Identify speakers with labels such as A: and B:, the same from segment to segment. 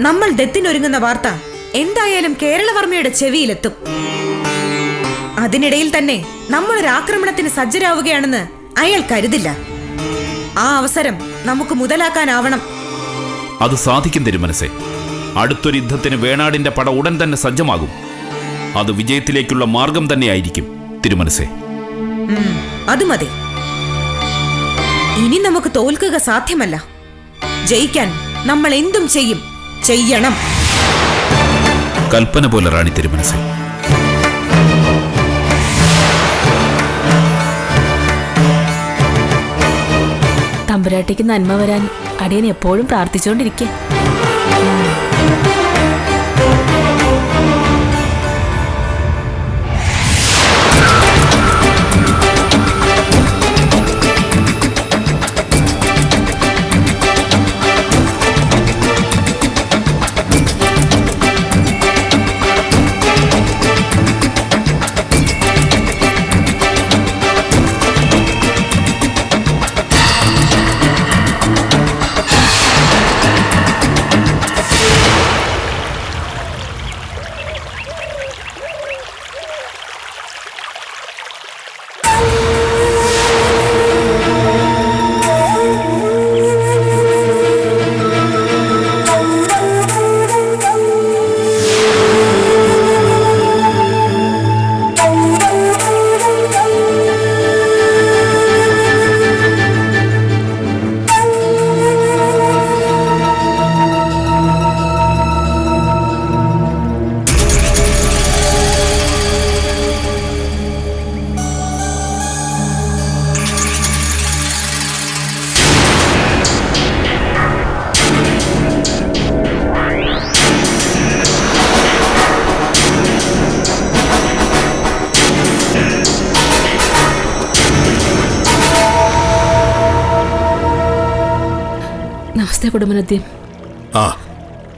A: നമ്മൾ ദത്തിനൊരുങ്ങുന്ന വാർത്ത എന്തായാലും കേരളവർമ്മയുടെ ചെവിയിലെത്തും. അതിനിടയിൽ തന്നെ നമ്മളൊരു ആക്രമണത്തിന് സജ്ജരാവുകയാണെന്ന് അയാൾ കരുതില്ല. ആ അവസരം നമുക്ക് മുതലാക്കാനാവണം.
B: അത് സാധിക്കും തിരുമനസേ അടുത്തൊരു യുദ്ധത്തിന് വേണാടിന്റെ പട ഉടൻ തന്നെ സജ്ജമാകും. അത് വിജയത്തിലേക്കുള്ള മാർഗം തന്നെയായിരിക്കും തിരുമനസേ
A: അത് മതി. ഇനി നമുക്ക് തോൽക്കുക സാധ്യമല്ല. ജയിക്കാൻ നമ്മൾ എന്തും ചെയ്യും. ചെയ്യണം.
B: കൽപ്പന പോലെ റാണി തിരുമനസ്
C: തമ്പുരാട്ടിക്ക് നന്മ വരാൻ അടിയൻ എപ്പോഴും പ്രാർത്ഥിച്ചുകൊണ്ടിരിക്കുക കുടുംബനദ്യം
D: ആ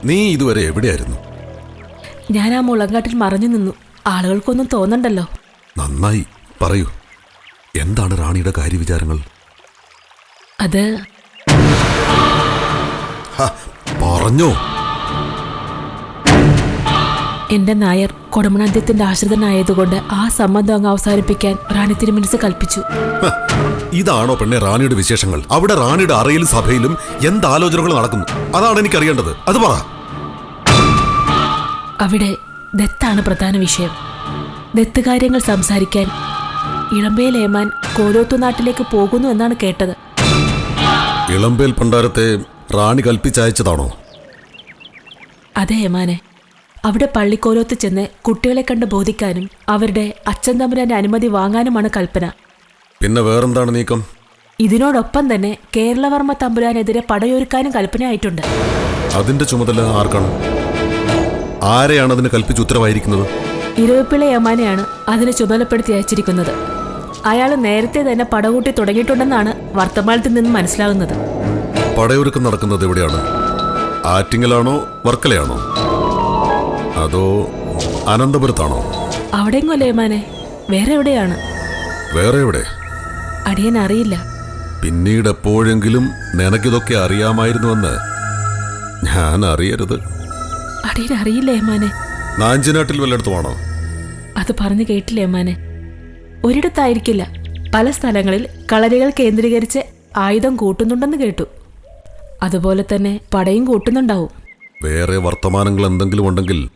D: നീ ഇതുവരെ എവിടെയായിരുന്നു?
C: ഞാൻ ആ മുളങ്കാട്ടിൽ മറഞ്ഞു നിന്നു. ആളുകൾക്കൊന്നും തോന്നണ്ടല്ലോ.
D: നന്നായി പറയൂ. എന്താണ് റാണിയുടെ കാര്യവിചാരങ്ങൾ?
C: അത്
D: പറഞ്ഞോ.
C: എന്റെ നായർ കൊടുമണാദ്യത്തിന്റെ ആശ്രിതനായതുകൊണ്ട് ആ സംബന്ധം അങ്ങ് അവസാനിപ്പിക്കാൻ റാണി തിരുമനസ് കൽപ്പിച്ചു.
D: ഇതാണോ പെണ്ണെ റാണിയുടെ വിശേഷങ്ങൾ? അവിടെ റാണിയുടെ അറയിലും സഭയിലും എന്താലോചനകൾ നടക്കുന്നു? അതാണ് എനിക്ക് അറിയേണ്ടത് അത് പറ.
C: അവിടെ ദത്താണ് പ്രധാന വിഷയം. ദത്ത് കാര്യങ്ങൾ സംസാരിക്കാൻ ഇളമ്പേൽ ഏമാൻ കോലോത്തു നാട്ടിലേക്ക് പോകുന്നു എന്നാണ് കേട്ടത്.
D: ഇളമ്പേൽ പണ്ടാരത്തെ റാണി കൽപ്പിച്ചയച്ചതാണോ?
C: അതെ ഏമാനെ അവിടെ പള്ളിക്കോലോത്ത് ചെന്ന് കുട്ടികളെ കണ്ട് ബോധിക്കാനും അവരുടെ അച്ഛൻ തമ്പുരാന്റെ അനുമതി വാങ്ങാനുമാണ് കൽപ്പന.
D: പിന്നെ വേറെന്താണ് നീക്കം?
C: ഇതിനോടൊപ്പം തന്നെ കേരളവർമ്മ തമ്പുരാനെതിരെ പടയൊരുക്കാനും കൽപ്പനയായിട്ടുണ്ട്.
D: അതിന്റെ ചുമതല ആർക്കാണ്? ആരെയാണ് അതിന് കൽപ്പിച്ച് ഉത്തരവായിരിക്കുന്നത്?
C: ഇരുവപ്പിള്ള യമാനെയാണ് അതിന് ചുമതലപ്പെടുത്തി അയച്ചിരിക്കുന്നത്. അയാൾ നേരത്തെ തന്നെ പടകൂട്ടി തുടങ്ങിയിട്ടുണ്ടെന്നാണ് വർത്തമാനത്തിൽ നിന്ന് മനസ്സിലാകുന്നത്.
D: പടയൊരുക്കം നടക്കുന്നത് എവിടെയാണ്? ആറ്റിങ്ങലാണോ വർക്കലയാണോ? അതോ അനന്തപുരത്താണോ?
C: അവിടെയെങ്ങല്ലേ യമാനെ? വേറെ എവിടെയാണ്?
D: വേറെ എവിടെ?
C: അടിയൻ അറിയില്ല
D: പിന്നീട് എപ്പോഴെങ്കിലും നിനക്കിതൊക്കെ അറിയാമായിരുന്നുവെന്ന് ഞാൻ അറിയരുത്.
C: അടിയൻ അറിയില്ല ഏമാനെ
D: നാഞ്ചിനാട്ടിൽ വല്ലയിടത്തുമാണോ
C: അത് പറഞ്ഞു കേട്ടില്ല ഏമാനെ ഒരിടത്തായിരിക്കില്ല. പല സ്ഥലങ്ങളിൽ കളരികൾ കേന്ദ്രീകരിച്ച് ആയുധം കൂട്ടുന്നുണ്ടെന്ന് കേട്ടു. അതുപോലെ തന്നെ പടയും കൂട്ടുന്നുണ്ടാവും.
D: വേറെ വർത്തമാനങ്ങൾ എന്തെങ്കിലും ഉണ്ടെങ്കിൽ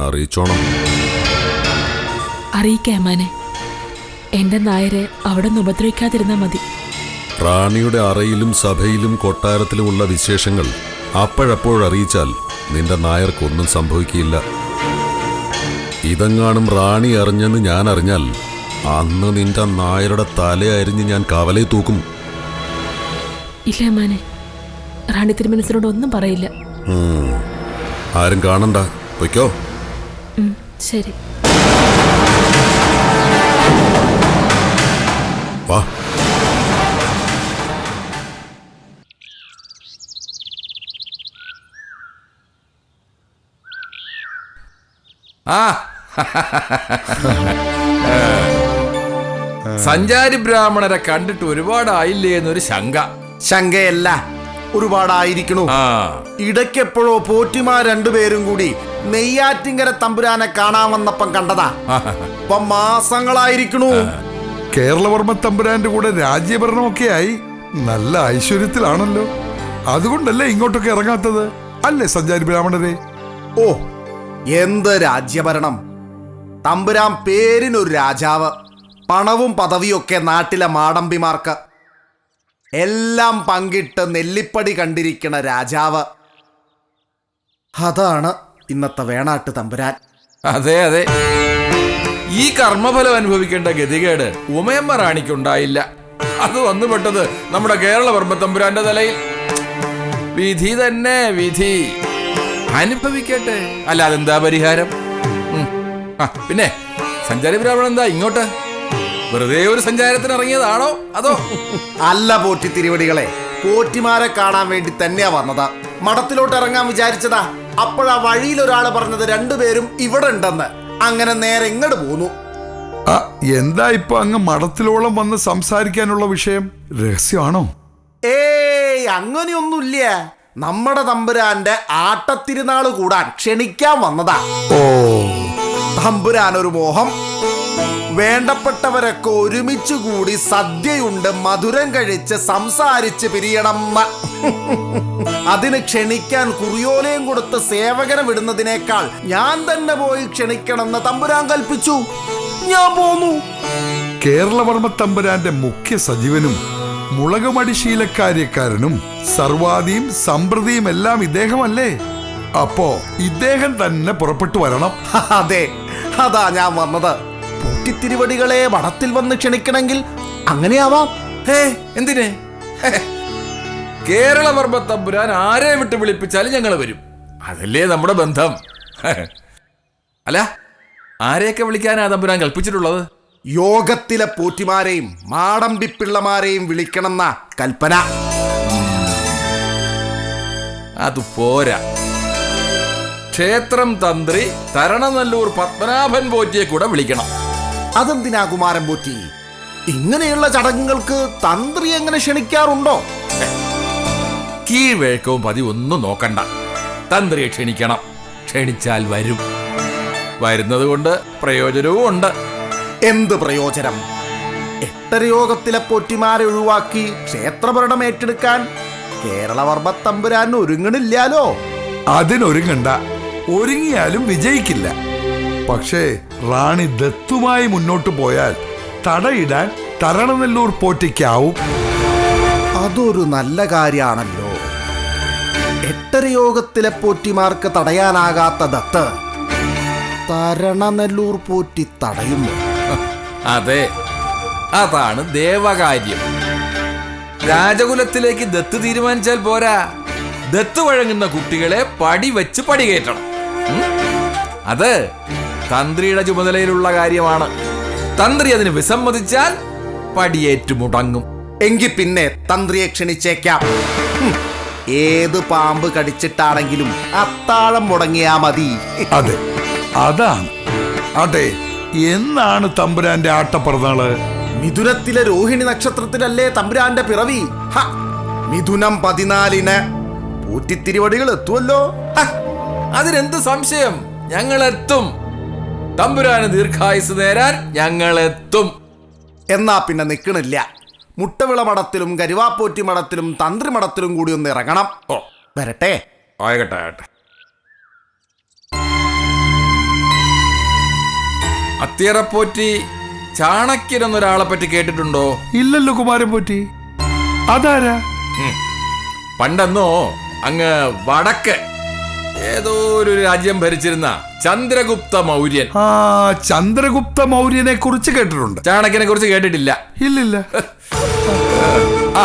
D: അറിയിച്ചോണം.
C: അറിയിക്കാം ഏമാനെ എന്റെ നായരെ അവിടെ നിന്ന് ഉപദ്രവിക്കാതിരുന്നാ മതി.
D: റാണിയുടെ അറയിലും സഭയിലും കൊട്ടാരത്തിലുമുള്ള വിശേഷങ്ങൾ അപ്പോഴപ്പോഴറിയിച്ചാൽ നിന്റെ നായർക്കൊന്നും സംഭവിക്കില്ല ഇതെങ്ങാനും റാണി അറിഞ്ഞെന്ന് ഞാൻ അറിഞ്ഞാൽ അന്ന് നിന്റെ നായരുടെ തല അരിഞ്ഞ് ഞാൻ കവലെ തൂക്കും.
C: ഇല്ല മാനെ റാണി തിരുമനസിനോട് ഒന്നും പറയില്ല.
D: ആരും കാണണ്ട. പൊയ്ക്കോ.
C: ശരി.
D: വാ.
E: ആ. സഞ്ചാരി ബ്രാഹ്മണരെ കണ്ടിട്ട് ഒരുപാടായില്ലേ എന്നൊരു ശങ്ക.
F: ശങ്കയല്ല ഒരുപാടായിരിക്കണു. ഇടയ്ക്കെപ്പോഴോ പോറ്റിമാർ രണ്ടുപേരും കൂടി നെയ്യാറ്റിങ്കര തമ്പുരാനെ കാണാൻ വന്നപ്പം കണ്ടതാ. ഇപ്പൊ മാസങ്ങളായിരിക്കണു.
G: കേരളവർമ്മ തമ്പുരാന്റെ കൂടെ രാജ്യഭരണമൊക്കെ ആയി നല്ല ഐശ്വര്യത്തിലാണല്ലോ. അതുകൊണ്ടല്ലേ ഇങ്ങോട്ടൊക്കെ ഇറങ്ങാത്തത്? അല്ലേ സഞ്ചാരി ബ്രാഹ്മണരെ?
F: ഓ എന്ത് രാജ്യഭരണം? തമ്പുരാൻ പേരിനൊരു രാജാവ് പണവും പദവിയൊക്കെ നാട്ടിലെ മാടമ്പിമാർക്ക്. എല്ലാം പങ്കിട്ട് നെല്ലിപ്പടി കണ്ടിരിക്കണ രാജാവ്. അതാണ് ഇന്നത്തെ വേണാട്ട് തമ്പുരാൻ.
E: അതെ അതെ. ഈ കർമ്മഫലം അനുഭവിക്കേണ്ട ഗതികേട് ഉമയമ്മ റാണിക്കുണ്ടായില്ല. അത് വന്നുപെട്ടത് നമ്മുടെ കേരള വർമ്മത്തമ്പുരാന്റെ തലയിൽ. വിധി തന്നെ വിധി. അനുഭവിക്കട്ടെ. അല്ല അതെന്താ പരിഹാരം? പിന്നെ സഞ്ചാരി ബ്രാഹ്മണൻ എന്താ ഇങ്ങോട്ട്? വെറുതെ ഒരു സഞ്ചാരത്തിന് ഇറങ്ങിയതാണോ? അതോ?
F: അല്ല പോറ്റി തിരുവടികളെ പോറ്റിമാരെ കാണാൻ വേണ്ടി തന്നെയാ വന്നത്. മഠത്തിലോട്ട് ഇറങ്ങാൻ വിചാരിച്ചതാ. അപ്പോഴാ വഴിയിൽ ഒരാൾ പറഞ്ഞത് രണ്ടുപേരും ഇവിടെ ഉണ്ടെന്ന്. അങ്ങനെ നേരെ ഇങ്ങോട്ട് പോന്നു.
G: ആ എന്താ ഇപ്പൊ അങ്ങ് മഠത്തിലോളം വന്ന് സംസാരിക്കാനുള്ള വിഷയം? രഹസ്യമാണോ?
F: ഏയ് അങ്ങനെയൊന്നുമില്ല. നമ്മുടെ തമ്പുരാന്റെ ആട്ടത്തിരുന്നാൾ കൂടാൻ ക്ഷണിക്കാൻ വന്നതാ.
G: ഓ.
F: തമ്പുരാൻ ഒരു മോഹം. വേണ്ടപ്പെട്ടവരൊക്കെ ഒരുമിച്ച് കൂടി സദ്യയുണ്ട് മധുരം കഴിച്ച് സംസാരിച്ച് പിരിയണം. അതിന് ക്ഷണിക്കാൻ കുറിയോലയും കൊടുത്ത് സേവകനെ വിടുന്നതിനേക്കാൾ ഞാൻ തന്നെ പോയി ക്ഷണിക്കണമെന്ന് തമ്പുരാൻ കൽപ്പിച്ചു. ഞാൻ പോന്നു.
G: കേരളവർമ്മ തമ്പുരാന്റെ മുഖ്യ സജീവനും മുളകുമടി ശീലക്കാര്യക്കാരനും സർവാദിയും സമ്പ്രതിയും എല്ലാം ഇദ്ദേഹമല്ലേ? അപ്പോ ഇദ്ദേഹം തന്നെ പുറപ്പെട്ടു വരണം.
F: അതെ അതാ ഞാൻ വന്നത്. പൂട്ടിത്തിരുവടികളെ വടത്തിൽ വന്ന് ക്ഷണിക്കണമെങ്കിൽ അങ്ങനെയാവാം.
E: ഹേ എന്തിന്? കേരളവർമ്മ കേരള തമ്പുരാൻ ആരെ വിട്ട് വിളിപ്പിച്ചാലും ഞങ്ങൾ വരും. അതല്ലേ നമ്മുടെ ബന്ധം. അല്ല ആരെയൊക്കെ വിളിക്കാനാ തമ്പുരാൻ കൽപ്പിച്ചിട്ടുള്ളത്?
F: യോഗത്തിലെ പോറ്റിമാരെയും മാടമ്പിപ്പിള്ളമാരെയും വിളിക്കണമെന്ന കൽപ്പന.
E: അത് പോരാ. ക്ഷേത്രം തന്ത്രി തരണനല്ലൂർ പത്മനാഭൻ പോറ്റിയെ കൂടെ വിളിക്കണം.
F: അതെന്തിനാ കുമാരൻ പോറ്റി? ഇങ്ങനെയുള്ള ചടങ്ങുകൾക്ക് തന്ത്രി എങ്ങനെ ക്ഷണിക്കാറുണ്ടോ?
E: കീഴ്വഴക്കവും ഒന്നും നോക്കണ്ട. തന്ത്രിയെ ക്ഷണിക്കണം. ക്ഷണിച്ചാൽ വരും. വരുന്നത് കൊണ്ട് പ്രയോജനവും ഉണ്ട്.
F: എന്ത് പ്രയോജനം? എട്ടരയോഗത്തിലെ യോഗത്തിലെ പോറ്റിമാരെ ഒഴിവാക്കി ക്ഷേത്രഭരണം ഏറ്റെടുക്കാൻ കേരളവർമ്മ തമ്പുരാൻ ഒരുങ്ങണില്ലാലോ?
G: അതിനൊരുങ്ങണ്ട. ഒരുങ്ങിയാലും വിജയിക്കില്ല. പക്ഷേ റാണി ദത്തുമായി മുന്നോട്ട് പോയാൽ തടയിടാൻ തരണനെല്ലൂർ പോറ്റിക്കാവും.
F: അതൊരു നല്ല കാര്യമാണല്ലോ എട്ടര യോഗത്തിലെ പോറ്റിമാർക്ക് തടയാനാകാത്ത ദത്ത് തരണനെല്ലൂർ പോറ്റി തടയുന്നു.
E: അതെ അതാണ് ദേവകാര്യം. രാജകുലത്തിലേക്ക് ദത്ത് തീരുമാനിച്ചാൽ പോരാ. ദത്ത് വഴങ്ങുന്ന കുട്ടികളെ പടി വെച്ച് പടി കയറ്റണം. ഉം? അത് തന്ത്രിയുടെ ചുമതലയിലുള്ള കാര്യമാണ്. തന്ത്രി അതിന് വിസമ്മതിച്ചാൽ പടിയേറ്റു മുടങ്ങും
F: എങ്കിൽ പിന്നെ തന്ത്രിയെ ക്ഷണിച്ചേക്കാം. ഏത് പാമ്പ് കടിച്ചിട്ടാണെങ്കിലും അത്താഴം മുടങ്ങിയാ മതി.
G: അതെ അതാണ്. അതെ എന്നാണ് തമ്പുരാന്റെ ആട്ടപ്പിറന്നാൾ
F: മിഥുനത്തിലെ രോഹിണി നക്ഷത്രത്തിലല്ലേ തമ്പുരാന്റെ പിറവി? ഹ, മിഥുനം പതിനാലിന് പൂറ്റിത്തിരിവടികൾ എത്തുമല്ലോ
E: അതിനെന്ത് സംശയം? ഞങ്ങൾ എത്തും തമ്പുരാന് ദീർഘായുസ് നേരാൻ ഞങ്ങൾ എത്തും
F: എന്നാ പിന്നെ നിൽക്കണില്ല മുട്ടവിള മഠത്തിലും കരുവാപ്പോറ്റി മഠത്തിലും തന്ത്രി മഠത്തിലും കൂടി ഒന്ന് ഇറങ്ങണം.
E: ഓ
F: വരട്ടെ.
E: ആയിക്കട്ടെ ആകട്ടെ അത്തിയറപ്പോറ്റി ചാണക്യൻ എന്നൊരാളെ പറ്റി കേട്ടിട്ടുണ്ടോ?
G: ഇല്ലല്ലോ കുമാരൻ പോറ്റി അതാരാ
E: പണ്ടെന്നോ അങ്ങ് വടക്ക്. ഏതോ ഒരു രാജ്യം ഭരിച്ചിരുന്ന ചന്ദ്രഗുപ്ത മൗര്യൻ.
G: ആ ചന്ദ്രഗുപ്ത മൗര്യനെ കുറിച്ച് കേട്ടിട്ടുണ്ട്.
E: ചാണക്യനെ കുറിച്ച് കേട്ടിട്ടില്ല.
G: ഇല്ല
E: ആ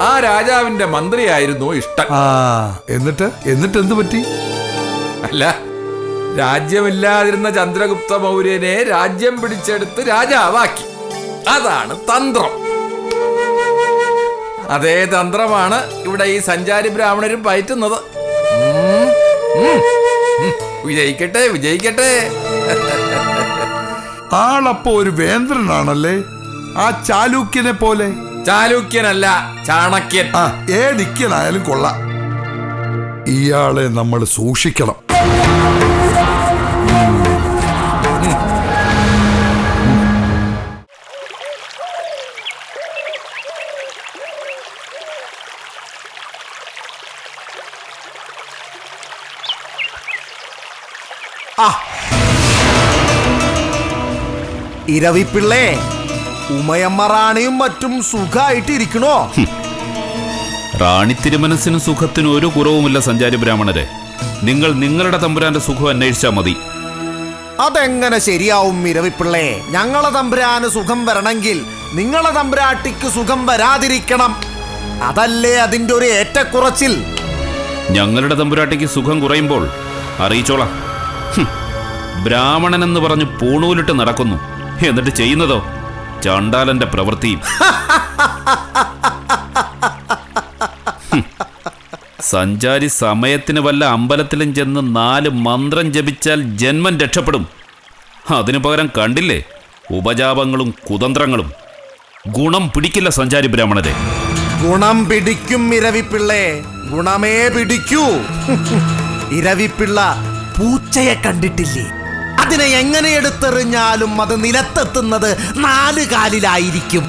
E: ആ രാജാവിന്റെ മന്ത്രിയായിരുന്നു ഇഷ്ടം
G: ആ എന്നിട്ട്? എന്നിട്ട് എന്ത് പറ്റി?
E: അല്ല രാജ്യമില്ലാതിരുന്ന ചന്ദ്രഗുപ്ത മൗര്യനെ രാജ്യം പിടിച്ചെടുത്ത് രാജാവാക്കി. അതാണ് തന്ത്രം. അതേ തന്ത്രമാണ് ഇവിടെ ഈ സഞ്ചാരി ബ്രാഹ്മണരും പയറ്റുന്നത്. ഉം. വിജയിക്കട്ടെ വിജയിക്കട്ടെ.
G: ആളപ്പോ ഒരു വേന്ദ്രനാണല്ലേ? ആ ചാലൂക്യനെ പോലെ?
E: ചാലൂക്യനല്ല ചാണക്യൻ.
G: ആ ഏതിക്കനായാലും കൊള്ളാം. ഇയാളെ നമ്മൾ സൂക്ഷിക്കണം.
F: ഇരവിപ്പിള്ളേ ഉമയമ്മ റാണിയും മറ്റും സുഖമായിട്ട് ഇരിക്കണോ
B: റാണി തിരുമനസിനും സുഖത്തിനും ഒരു കുറവുമില്ല സഞ്ചാരി ബ്രാഹ്മണരെ. നിങ്ങൾ നിങ്ങളുടെ തമ്പുരാന്റെ സുഖം അന്വേഷിച്ചാൽ മതി.
F: അതെങ്ങനെ ശരിയാവും ഇരവിപ്പിള്ളേ ഞങ്ങളെ തമ്പുരാന് സുഖം വരണമെങ്കിൽ നിങ്ങളെ തമ്പുരാട്ടിക്ക് സുഖം വരാതിരിക്കണം. അതല്ലേ അതിന്റെ ഒരു ഏറ്റക്കുറച്ചിൽ?
B: ഞങ്ങളുടെ തമ്പുരാട്ടിക്ക് സുഖം കുറയുമ്പോൾ അറിയിച്ചോളാം. എന്ന് പറഞ്ഞ് പൂണൂലിട്ട് നടക്കുന്നു. എന്നിട്ട് ചെയ്യുന്നതോ? ചണ്ടാലന്റെ പ്രവൃത്തി. സഞ്ചാരി സമയത്തിന് വല്ല അമ്പലത്തിലും ചെന്ന് നാല് മന്ത്രം ജപിച്ചാൽ ജന്മം രക്ഷപ്പെടും. അതിനു പകരം കണ്ടില്ലേ? ഉപജാപങ്ങളും കുതന്ത്രങ്ങളും. ഗുണം പിടിക്കില്ല സഞ്ചാരി ബ്രാഹ്മണരെ.
F: ഗുണം പിടിക്കും ഇരവിപ്പിള്ളേ. ഗുണമേ പിടിക്കൂ. ഇരവിപ്പിള്ള പൂച്ചയെ കണ്ടിട്ടില്ലേ? അതിനെ എങ്ങനെ എടുത്തെറിഞ്ഞാലും അത് നിലത്തെത്തുന്നത് നാല് കാലിലായിരിക്കും.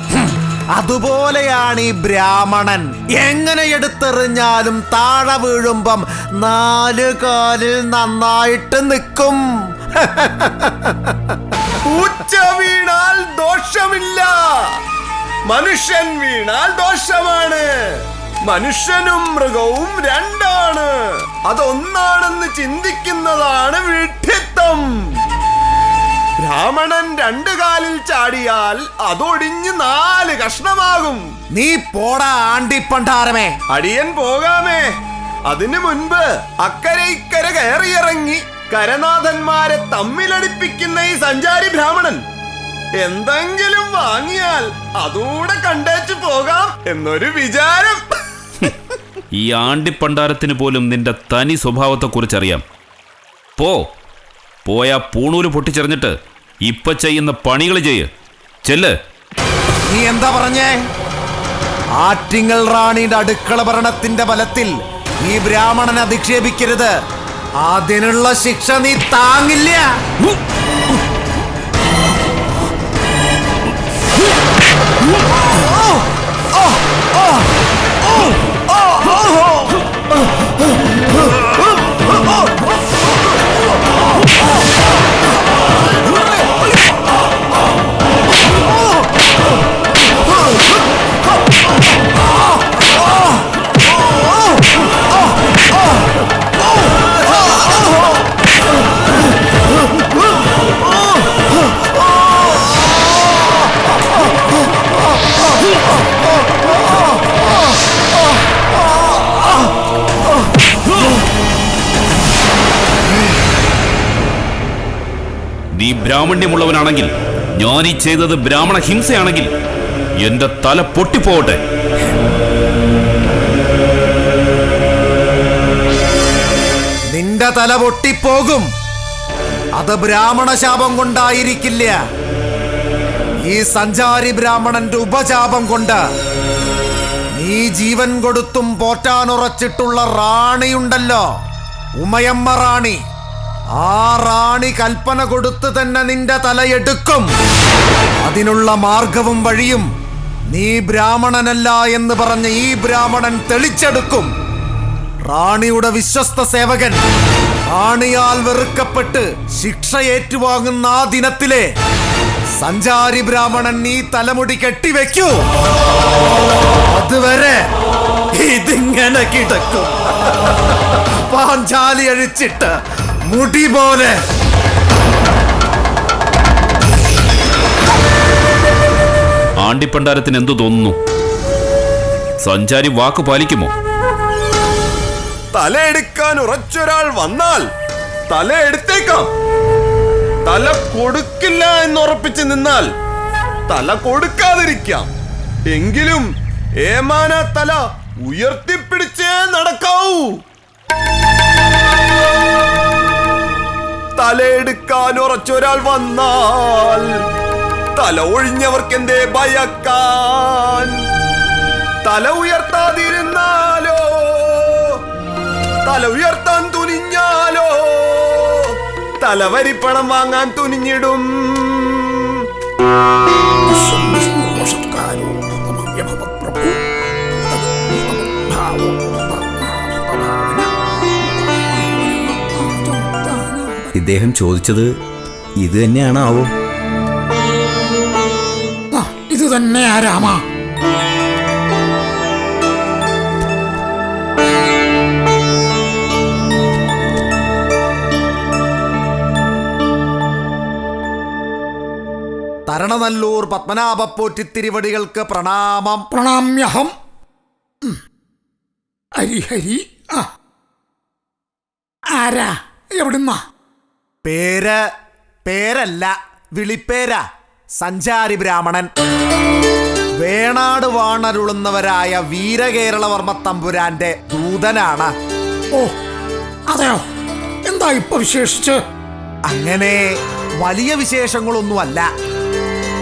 F: അതുപോലെയാണ് ഈ ബ്രാഹ്മണൻ. എങ്ങനെ എടുത്തെറിഞ്ഞാലും താഴെ വീഴുമ്പം നാല് കാലിൽ നന്നായിട്ട് നിൽക്കും. പൂച്ച വീണാൽ ദോഷമില്ല. മനുഷ്യൻ വീണാൽ ദോഷമാണ്. മനുഷ്യനും മൃഗവും രണ്ടാണ്. അതൊന്നാണെന്ന് ചിന്തിക്കുന്നതാണ് വിഡ്ഢിത്തം. ബ്രാഹ്മണൻ രണ്ടു കാലിൽ ചാടിയാൽ അതൊടിഞ്ഞ് നാല് കഷ്ണമാകും. നീ പോടാ ആണ്ടിപ്പണ്ടാരമേ അടിയൻ പോകാമേ. അതിനു മുൻപ് അക്കരെ ഇക്കര കയറിയിറങ്ങി കരനാഥന്മാരെ തമ്മിലടിപ്പിക്കുന്ന ഈ സഞ്ചാരി ബ്രാഹ്മണൻ. എന്തെങ്കിലും വാങ്ങിയാൽ അതൂടെ കണ്ടേച്ചു പോകാം എന്നൊരു വിചാരം.
B: ഈ ആണ്ടിപ്പണ്ടാരത്തിന് പോലും നിന്റെ തനി സ്വഭാവത്തെക്കുറിച്ചറിയാം. പോ. പോയാ പൂണൂൽ പൊട്ടിച്ചെറിഞ്ഞിട്ട് ഇപ്പൊ ചെയ്യുന്ന പണികൾ ചെയ്യ്. ചെല്ല്.
F: നീ എന്താ പറഞ്ഞേ? ആറ്റിങ്ങൽ റാണിയുടെ അടുക്കള ഭരണത്തിന്റെ ബലത്തിൽ ഈ ബ്രാഹ്മണനെ അധിക്ഷേപിക്കരുത്. അതിനുള്ള ശിക്ഷ നീ താങ്ങില്ല. Oh!
B: നീ ബ്രാഹ്മണ്യമുള്ളവനാണെങ്കിൽ ഞാൻ ഈ ചെയ്തത് ബ്രാഹ്മണ ഹിംസയാണെങ്കിൽ എന്റെ തല പൊട്ടിപ്പോവട്ടെ
F: നിന്റെ തല പൊട്ടിപ്പോകും. അത് ബ്രാഹ്മണ ശാപം കൊണ്ടായിരിക്കില്ല. ഈ സഞ്ചാരി ബ്രാഹ്മണന്റെ ഉപചാപം കൊണ്ട് നീ ജീവൻ കൊടുത്തും പോറ്റാനുറച്ചിട്ടുള്ള റാണിയുണ്ടല്ലോ. ഉമയമ്മ റാണി. ആ റാണി കൽപ്പന കൊടുത്ത് തന്നെ നിന്റെ തലയെടുക്കും അതിനുള്ള മാർഗവും വഴിയും നീ ബ്രാഹ്മണനല്ല എന്ന് പറഞ്ഞ് ഈ ബ്രാഹ്മണൻ തെളിച്ചെടുക്കും. റാണിയുടെ വിശ്വസ്ത സേവകൻ റാണിയാൽ വെറുക്കപ്പെട്ട് ശിക്ഷ ഏറ്റുവാങ്ങുന്ന ആ ദിനത്തിലെ സഞ്ചാരി ബ്രാഹ്മണൻ നീ തലമുടി കെട്ടിവെക്കൂ. അതുവരെ ഇതിങ്ങനെ കിടക്കും. പാഞ്ചാലി അഴിച്ചിട്ട് മുടി പോലെ
B: ആണ്ടിപ്പണ്ടാരത്തിന് എന്തു തോന്നുന്നു? സഞ്ചാരി വാക്ക് പാലിക്കുമോ?
F: തലയെടുക്കാൻ ഉറച്ചൊരാൾ വന്നാൽ തല എടുത്തേക്കാം. തല കൊടുക്കില്ല എന്നുറപ്പിച്ച് നിന്നാൽ തല കൊടുക്കാതിരിക്കാം. എങ്കിലും ഏമാന തല ഉയർത്തിപ്പിടിച്ചേ നടക്കാവൂ. തലയെടുക്കാൻ ഉറച്ചൊരാൾ വന്നാൽ തല ഒഴിഞ്ഞവർക്കെന്തേ ഭയക്കാൻ? തല ഉയർത്താതിരുന്നാലോ? തല ഉയർത്താൻ തുനിഞ്ഞാലോ? തലവരിപ്പണം വാങ്ങാൻ തുനിഞ്ഞിടും.
H: ഇദ്ദേഹം ചോദിച്ചത് ഇത് തന്നെയാണാവോ?
I: ഇത് തന്നെയാ രാമ.
F: തരണനല്ലൂർ പത്മനാഭപ്പോറ്റി തിരുവടികൾക്ക് പ്രണാമം.
I: പ്രണാമ്യഹം. ഹരി ഹരി. ആ. ആരാ? എവിടുന്നാ?
F: പേര് പേരല്ല വിളിപ്പേര. സഞ്ചാരി ബ്രാഹ്മണൻ. വേണാട് വാണരുളുന്നവരായ വീരകേരളവർമ്മ തമ്പുരാന്റെ ദൂതനാണ്.
I: ഓ അതെയോ? എന്താ ഇപ്പൊ വിശേഷിച്ച്?
F: അങ്ങനെ വലിയ വിശേഷങ്ങളൊന്നുമല്ല.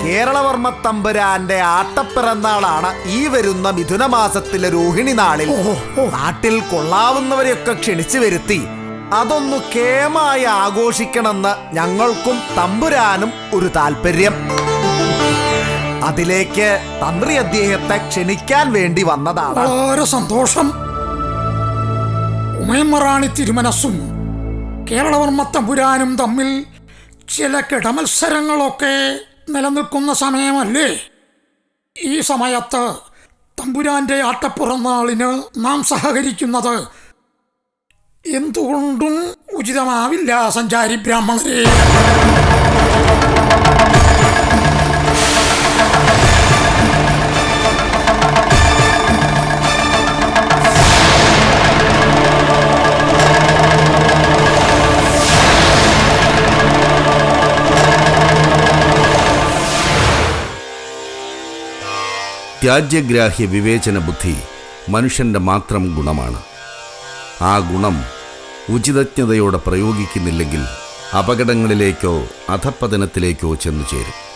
F: കേരളവർമ്മ തമ്പുരാന്റെ ആട്ടപ്പിറന്നാളാണ് ഈ വരുന്ന മിഥുനമാസത്തിലെ രോഹിണി നാളിൽ. നാട്ടിൽ കൊള്ളാവുന്നവരെയൊക്കെ ക്ഷണിച്ചു വരുത്തി. അതൊന്നു കേമായി ആഘോഷിക്കണമെന്ന് ഞങ്ങൾക്കും തമ്പുരാനും ഒരു താല്പര്യം അതിലേക്ക് തന്ത്രി അദ്ദേഹത്തെ ക്ഷണിക്കാൻ വേണ്ടി വന്നതാണ്.
I: വളരെ സന്തോഷം. ഉമയമ്മറാണി തിരുമനസ്സും കേരളവർമ്മ തമ്പുരാനും തമ്മിൽ ചില കിടമത്സരങ്ങളൊക്കെ നിലനിൽക്കുന്ന സമയമല്ലേ? ഈ സമയത്ത് തമ്പുരാന്റെ ആട്ടപ്പുറന്നാളിന് നാം സഹകരിക്കുന്നത് എന്തുകൊണ്ടും ഉചിതമാവില്ല സഞ്ചാരി ബ്രാഹ്മണരെ.
J: ത്യാജ്യഗ്രാഹ്യ വിവേചന ബുദ്ധി മനുഷ്യന്റെ മാത്രം ഗുണമാണ്. ആ ഗുണം ഉചിതജ്ഞതയോടെ പ്രയോഗിക്കുന്നില്ലെങ്കിൽ അപകടങ്ങളിലേക്കോ അധപ്പതനത്തിലേക്കോ ചെന്നു ചേരും.